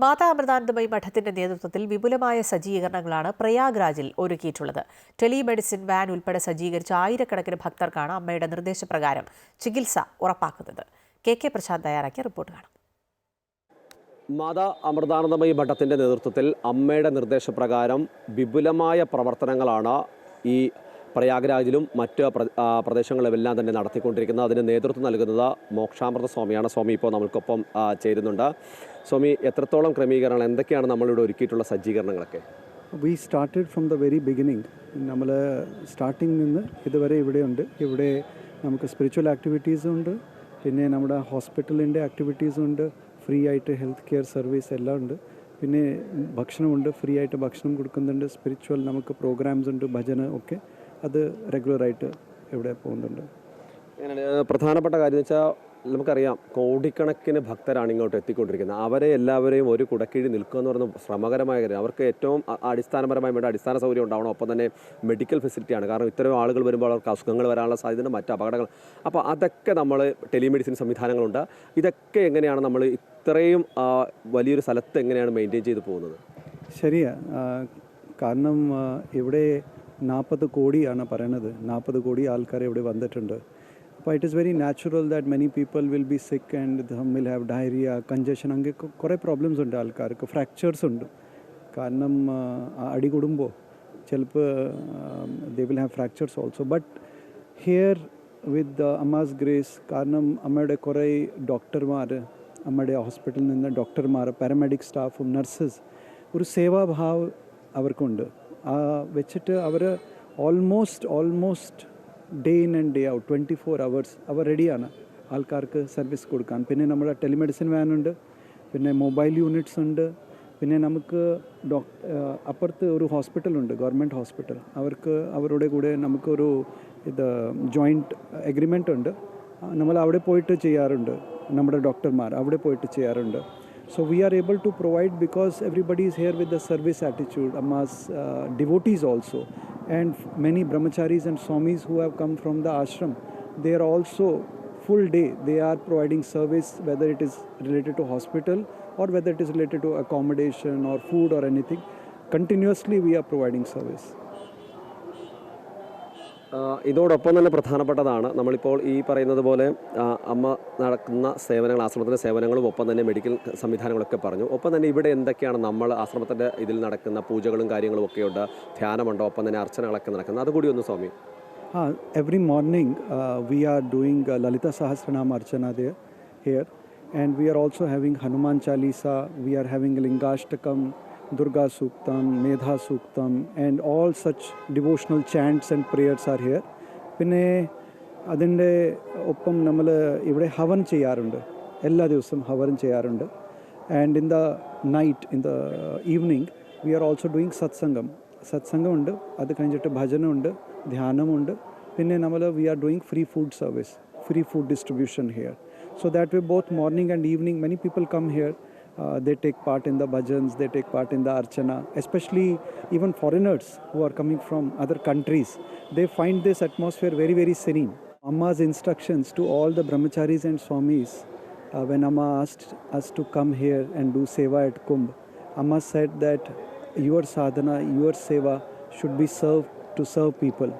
മാതാ അമൃതാനന്ദമയി മഠത്തിന്റെ നേതൃത്വത്തിൽ വിപുലമായ സജ്ജീകരണങ്ങളാണ് പ്രയാഗ്രാജിൽ ഒരുക്കിയിട്ടുള്ളത്. ടെലിമെഡിസിൻ വാൻ ഉൾപ്പെടെ സജ്ജീകരിച്ച ആയിരക്കണക്കിന് ഭക്തർക്കാണ് അമ്മയുടെ നിർദ്ദേശപ്രകാരം ചികിത്സ ഉറപ്പാക്കുന്നത്. കെ കെ പ്രശാന്ത് തയ്യാറാക്കിയ റിപ്പോർട്ട് കാണാം. മാതാ അമൃതാനന്ദമയി മഠത്തിന്റെ നേതൃത്വത്തിൽ അമ്മയുടെ നിർദ്ദേശപ്രകാരം വിപുലമായ പ്രവർത്തനങ്ങളാണ് ഈ പ്രയാഗ്രാജിലും മറ്റ് പ്ര- ആ, പ്രദേശങ്ങളിലുമെല്ലാം തന്നെ നടത്തിക്കൊണ്ടിരിക്കുന്നത് അതിന് നേതൃത്വം നൽകുന്നത് മോക്ഷാമൃത സ്വാമിയാണ് സ്വാമി ഇപ്പോൾ നമ്മൾക്കൊപ്പം ചേരുന്നുണ്ട്. സ്വാമി എത്രത്തോളം ക്രമീകരണങ്ങൾ എന്തൊക്കെയാണ് നമ്മളിവിടെ ഒരുക്കിയിട്ടുള്ള സജ്ജീകരണങ്ങളൊക്കെ? We started from the very beginning നമ്മൾ സ്റ്റാർട്ടിങ് നിന്ന് ഇതുവരെ ഇവിടെയുണ്ട് ഇവിടെ നമുക്ക് സ്പിരിച്വൽ ആക്ടിവിറ്റീസും ഉണ്ട്. പിന്നെ നമ്മുടെ ഹോസ്പിറ്റലിന്റെ ആക്ടിവിറ്റീസും ഉണ്ട്. ഫ്രീ ആയിട്ട് ഹെൽത്ത് കെയർ സർവീസ് എല്ലാം ഉണ്ട്. പിന്നെ ഭക്ഷണമുണ്ട്. ഫ്രീ ആയിട്ട് ഭക്ഷണം കൊടുക്കുന്നുണ്ട്. സ്പിരിച്വൽ നമുക്ക് പ്രോഗ്രാംസ് ഉണ്ട്. ഭജന ഒക്കെ. അത് റെഗുലറായിട്ട് ഇവിടെ പോകുന്നുണ്ട്. പ്രധാനപ്പെട്ട കാര്യം വെച്ചാൽ നമുക്കറിയാം കോടിക്കണക്കിന് ഭക്തരാണ് ഇങ്ങോട്ട് എത്തിക്കൊണ്ടിരിക്കുന്നത്. അവരെ എല്ലാവരെയും ഒരു കുടക്കീഴി നിൽക്കുക എന്ന് പറയുന്നത് ശ്രമകരമായ കാര്യം അവർക്ക് ഏറ്റവും അടിസ്ഥാനപരമായി വേണ്ട അടിസ്ഥാന സൗകര്യം ഉണ്ടാവണം. ഒപ്പം തന്നെ മെഡിക്കൽ ഫെസിലിറ്റിയാണ്. കാരണം ഇത്തരം ആളുകൾ വരുമ്പോൾ അവർക്ക് അസുഖങ്ങൾ വരാനുള്ള സാധ്യതയുണ്ട് മറ്റ് അപകടങ്ങൾ. അപ്പോൾ അതൊക്കെ നമ്മൾ ടെലിമെഡിസിൻ സംവിധാനങ്ങളുണ്ട്. ഇതൊക്കെ എങ്ങനെയാണ് നമ്മൾ ഇത്രയും വലിയൊരു സ്ഥലത്ത് എങ്ങനെയാണ് മെയിന്റെയിൻ ചെയ്ത് പോകുന്നത്? ശരിയാ. കാരണം ഇവിടെ നാൽപ്പത് കോടിയാണ് പറയണത്. നാൽപ്പത് കോടി ആൾക്കാർ ഇവിടെ വന്നിട്ടുണ്ട്. അപ്പോൾ it is very natural that many people will be sick and them will have diarrhoea congestion അങ്ങനെ കുറേ പ്രോബ്ലംസ് ഉണ്ട് ആൾക്കാർക്ക്. ഫ്രാക്ചേഴ്സ് ഉണ്ട്. കാരണം അടി കൂടുമ്പോൾ ചിലപ്പോൾ they will have fractures also but here with Amma's grace കാരണം അമ്മയുടെ കുറേ ഡോക്ടർമാർ അമ്മയുടെ ഹോസ്പിറ്റലിൽ നിന്ന് ഡോക്ടർമാർ പാരാമെഡിക് സ്റ്റാഫും നഴ്സസ് ഒരു സേവാഭാവ് അവർക്കുണ്ട്. വെച്ചിട്ട് അവർ almost almost day in and day out twenty four hours അവർ റെഡിയാണ് ആൾക്കാർക്ക് സർവീസ് കൊടുക്കാൻ. പിന്നെ നമ്മുടെ ടെലിമെഡിസിൻ വാനുണ്ട് പിന്നെ മൊബൈൽ യൂണിറ്റ്സ് ഉണ്ട് പിന്നെ നമുക്ക് ഡോക് അപ്പുറത്ത് ഒരു ഹോസ്പിറ്റലുണ്ട് ഗവൺമെന്റ് ഹോസ്പിറ്റൽ അവർക്ക് അവരുടെ കൂടെ നമുക്കൊരു ഇത് ജോയിന്റ് എഗ്രിമെന്റ് ഉണ്ട്. നമ്മൾ അവിടെ പോയിട്ട് ചെയ്യാറുണ്ട് നമ്മുടെ ഡോക്ടർമാർ അവിടെ പോയിട്ട് ചെയ്യാറുണ്ട്. So we are able to provide because everybody is here with the service attitude, Amma's uh, devotees also, and many brahmacharis and swamis who have come from the ashram. They are also full day, they are providing service whether it is related to hospital or whether it is related to accommodation or food or anything. Continuously, we are providing service. ഇതോടൊപ്പം തന്നെ പ്രധാനപ്പെട്ടതാണ് നമ്മളിപ്പോൾ ഈ പറയുന്നത് പോലെ അമ്മ നടക്കുന്ന സേവനങ്ങൾ ആശ്രമത്തിന്റെ സേവനങ്ങളും ഒപ്പം തന്നെ മെഡിക്കൽ സംവിധാനങ്ങളൊക്കെ പറഞ്ഞു. ഒപ്പം തന്നെ ഇവിടെ എന്തൊക്കെയാണ് നമ്മൾ ആശ്രമത്തിന്റെ ഇതിൽ നടക്കുന്ന പൂജകളും കാര്യങ്ങളും ഒക്കെയുണ്ട് ധ്യാനമുണ്ടോ ഒപ്പം തന്നെ അർച്ചനകളൊക്കെ നടക്കുന്നത്. അതുകൂടി ഒന്ന് സ്വാമി. ആ every morning we are doing Lalita Sahasranama archana here and we are also we Hanuman Chalisa we are chalisa Lingashtakam durga suktam medha suktam and all such devotional chants and prayers are here. പിന്നെ അതിന്റെ ഒപ്പം നമ്മൾ ഇവിടെ haven't ചെയ്യാറുണ്ട്. എല്ലാ ദിവസവും ഹവൻ ചെയ്യാറുണ്ട്. And in the night in the evening we are also doing satsangam സത്സംഗമുണ്ട് അത് കഴിഞ്ഞിട്ട് ഭജനമുണ്ട് ധ്യാനമുണ്ട് പിന്നെ നമ്മൾ we are doing free food service free food distribution here so that way both morning and evening many people come here uh, they take part in the bhajans, they take part in the archana, especially even foreigners who are coming from other countries. They find this atmosphere very, very serene. Amma's instructions to all the brahmacharis and swamis uh, when Amma asked us to come here and do seva at Kumbh, Amma said that your sadhana, your seva should be served to serve people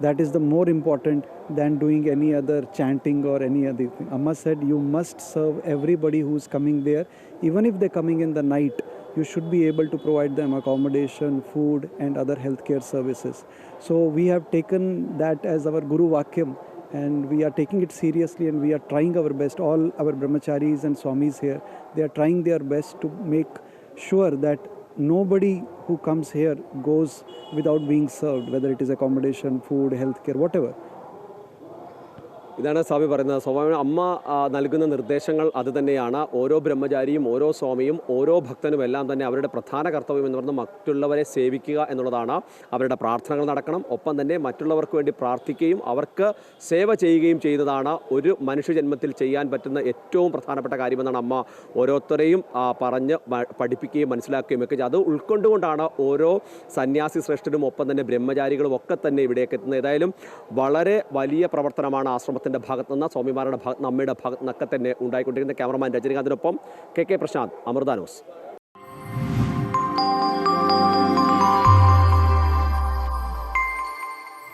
that is the more important than doing any other chanting or any other thing. Amma said you must serve everybody who's coming there, even if they're coming in the night. You should be able to provide them accommodation, food, and other healthcare services. So we have taken that as our Guru Vakyam, and we are taking it seriously, and we are trying our best. All our brahmacharis and swamis here, they are trying their best to make sure that nobody who comes here goes without being served, whether it is accommodation, food, healthcare, whatever. ഇതാണ് സ്വാമി പറയുന്നത്. സ്വാമി അമ്മ നൽകുന്ന നിർദ്ദേശങ്ങൾ അത് തന്നെയാണ്. ഓരോ ബ്രഹ്മചാരിയും ഓരോ സ്വാമിയും ഓരോ ഭക്തനും എല്ലാം തന്നെ അവരുടെ പ്രധാന കർത്തവ്യം എന്ന് പറയുന്നത് മറ്റുള്ളവരെ സേവിക്കുക എന്നുള്ളതാണ്. അവരുടെ പ്രാർത്ഥനകൾ നടക്കണം. ഒപ്പം തന്നെ മറ്റുള്ളവർക്ക് വേണ്ടി പ്രാർത്ഥിക്കുകയും അവർക്ക് സേവ ചെയ്യുകയും ചെയ്തതാണ് ഒരു മനുഷ്യജന്മത്തിൽ ചെയ്യാൻ പറ്റുന്ന ഏറ്റവും പ്രധാനപ്പെട്ട കാര്യമെന്നാണ് അമ്മ ഓരോരുത്തരെയും പറഞ്ഞ് പഠിപ്പിക്കുകയും മനസ്സിലാക്കുകയും ഒക്കെ അത് ഉൾക്കൊണ്ടുകൊണ്ടാണ് ഓരോ സന്യാസി ശ്രേഷ്ഠരും ഒപ്പം തന്നെ ബ്രഹ്മചാരികളും ഒക്കെ തന്നെ ഇവിടേക്ക് എത്തുന്നത്. ഏതായാലും വളരെ വലിയ പ്രവർത്തനമാണ് ആശ്രമത്തിന്റെ ഭാഗത്തു നിന്ന് സ്വാമിമാരുടെ ഭാഗത്ത് നിന്ന് അമ്മയുടെ ഭാഗത്ത് നിന്നൊക്കെ തന്നെ ഉണ്ടായിക്കൊണ്ടിരിക്കുന്ന cameraman രജനീകാന്തിനൊപ്പം K K Prashanth Amrita News.